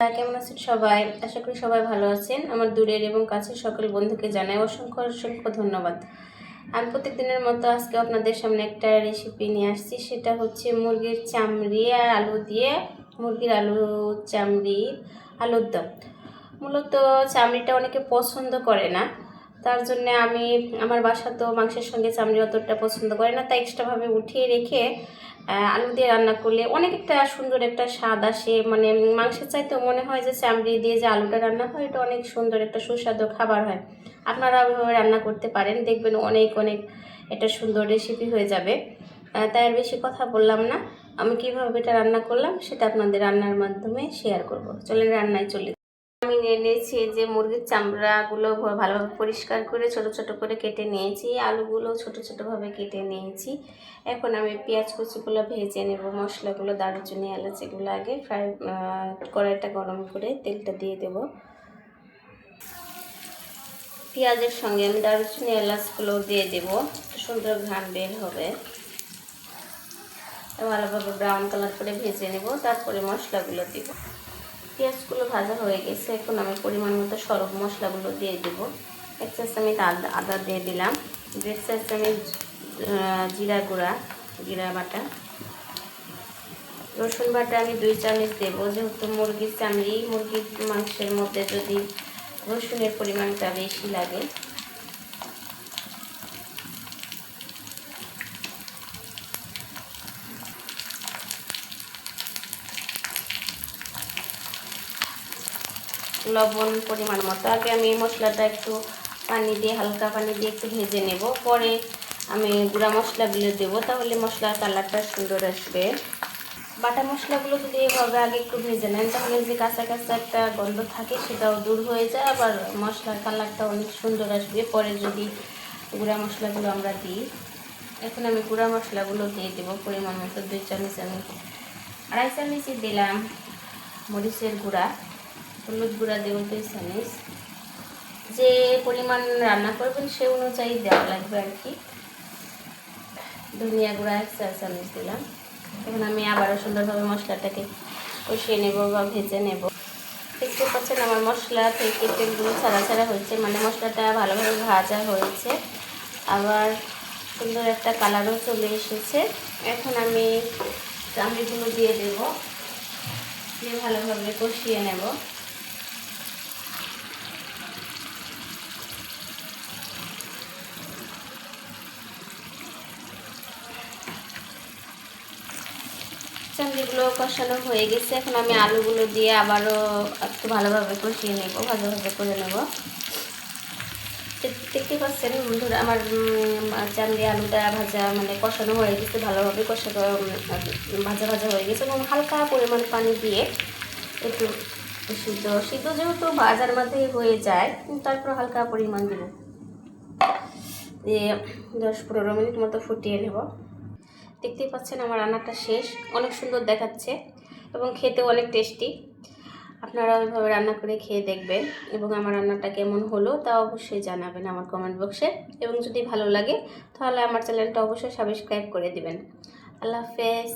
কেমন আছেন সবাই? আশা করি সবাই ভালো আছেন। আমার দূরের এবং কাছের সকল বন্ধুকে জানাই অসংখ্য অসংখ্য ধন্যবাদ। আমি প্রত্যেকদিনের মতো আজকে আপনাদের সামনে একটা রেসিপি নিয়ে আসছি। সেটা হচ্ছে মুরগির চামড়ি আর আলু দিয়ে মুরগির আলু চামড়ি, আলুর দম। মূলত চামড়িটা অনেকে পছন্দ করে না। তার জন্য আমি আমার বাসা তো মাংসের সঙ্গে চামড়ি অতটা পছন্দ করে না, তাই এক্সট্রাভাবে উঠিয়ে রেখে আলু দিয়ে রান্না করলে অনেক একটা সুন্দর একটা স্বাদ আসে। মানে মাংসের চাইতেও মনে হয় যে চামড়ি দিয়ে যে আলুটা রান্না হয়, এটা অনেক সুন্দর একটা সুস্বাদু খাবার হয়। আপনারা রান্না করতে পারেন, দেখবেন অনেক অনেক একটা সুন্দর রেসিপি হয়ে যাবে। তাই আর বেশি কথা বললাম না। আমি কীভাবে এটা রান্না করলাম, সেটা আপনাদের রান্নার মাধ্যমে শেয়ার করব। চলেন রান্নায় চলে আমি নিয়ে নিয়েছি যে মুরগির চামড়াগুলো ভালোভাবে পরিষ্কার করে ছোট ছোট করে কেটে নিয়েছি, আলুগুলো ছোট ছোটভাবে কেটে নিয়েছি। এখন আমি পেঁয়াজ কুচিগুলো ভেজে নেব, মশলাগুলো, দারুচিনি, এলাচ এগুলো আগে ফ্রাই কড়াইটা গরম করে তেলটা দিয়ে দেব। পেঁয়াজের সঙ্গে আমি দারুচিনি, এলাচগুলো দিয়ে দেব সুন্দর ঘ্রাণ বের হবে। ভালোভাবে ব্রাউন কালার করে ভেজে নেব, তারপরে মশলাগুলো দিব। পেঁয়াজগুলো ভাজা হয়ে গেছে। এখন আমি পরিমাণ মতো সরব মশলাগুলো দিয়ে দেবো। এক চা চামচ আদা আদা দিয়ে দিলাম। দেড় চা চামচ জিরা গুঁড়া, জিরা বাটা। রসুন বাটা আমি দুই চামচ দেবো। যেহেতু মুরগির চামড়ি, মুরগির মাংসের মধ্যে যদি রসুনের পরিমাণটা বেশি লাগে লবণ পরিমাণ মতো। আগে আমি মশলাটা একটু পানি দিয়ে, হালকা পানি দিয়ে একটু ভেজে নেব। পরে আমি গুঁড়া মশলাগুলো দেবো, তাহলে মশলার কালারটা সুন্দর আসবে। বাটা মশলাগুলো যদি এভাবে আগে একটু ভেজে নেন, তাহলে যে কাঁচা কাঁচা একটা গন্ধ থাকে সেটাও দূর হয়ে যায়, আবার মশলার কালারটা অনেক সুন্দর আসবে। পরে যদি গুঁড়া মশলাগুলো আমরা দিই, এখন আমি গুঁড়া মশলাগুলো দিয়ে দেবো পরিমাণ মতো, দুই চামচ আমি আড়াই চামচই দিলাম মরিচের গুঁড়া। হলুদ গুঁড়া দেবো দুই চামচ। যে পরিমাণ রান্না করবেন সে অনুযায়ী দেওয়া লাগবে আর কি। ধনিয়া গুঁড়া এক চার চামচ দিলাম। এখন আমি আবারও সুন্দরভাবে মশলাটাকে কষিয়ে নেব বা ভেজে নেব। দেখতে পাচ্ছেন আমার মশলা থেকে তেলগুলো ছাড়া ছাড়া হয়েছে মানে মশলাটা ভালোভাবে ভাজা হয়েছে। আবার সুন্দর একটা কালারও চলে এসেছে। এখন আমি চামড়িগুলো দিয়ে দেব, দিয়ে ভালোভাবে কষিয়ে নেব। চামড়িগুলো কষানো হয়ে গেছে, এখন আমি আলুগুলো দিয়ে আবারও একটু ভালোভাবে কষিয়ে নেব, ভালোভাবে করে নেব। দেখতে পাচ্ছেন বন্ধুরা, আমার চামড়ি আলুটা ভাজা মানে কষানো হয়ে গেছে, ভালোভাবে কষানো ভাজা ভাজা হয়ে গেছে, এবং হালকা পরিমাণ পানি দিয়ে একটু সিদ্ধ সিদ্ধ যেহেতু ভাজার মধ্যে হয়ে যায়, তারপর হালকা পরিমাণ দেব। দিয়ে দশ পনেরো মিনিট মতো ফুটিয়ে নেব। দেখতেই পাচ্ছেন আমার রান্নাটা শেষ। অনেক সুন্দর দেখাচ্ছে এবং খেতে অনেক টেস্টি। আপনারা ওইভাবে রান্না করে খেয়ে দেখবেন এবং আমার রান্নাটা কেমন হলো তা অবশ্যই জানাবেন আমার কমেন্ট বক্সে এবং যদি ভালো লাগে তাহলে আমার চ্যানেলটা অবশ্যই সাবস্ক্রাইব করে দেবেন। আল্লাহ হাফেজ।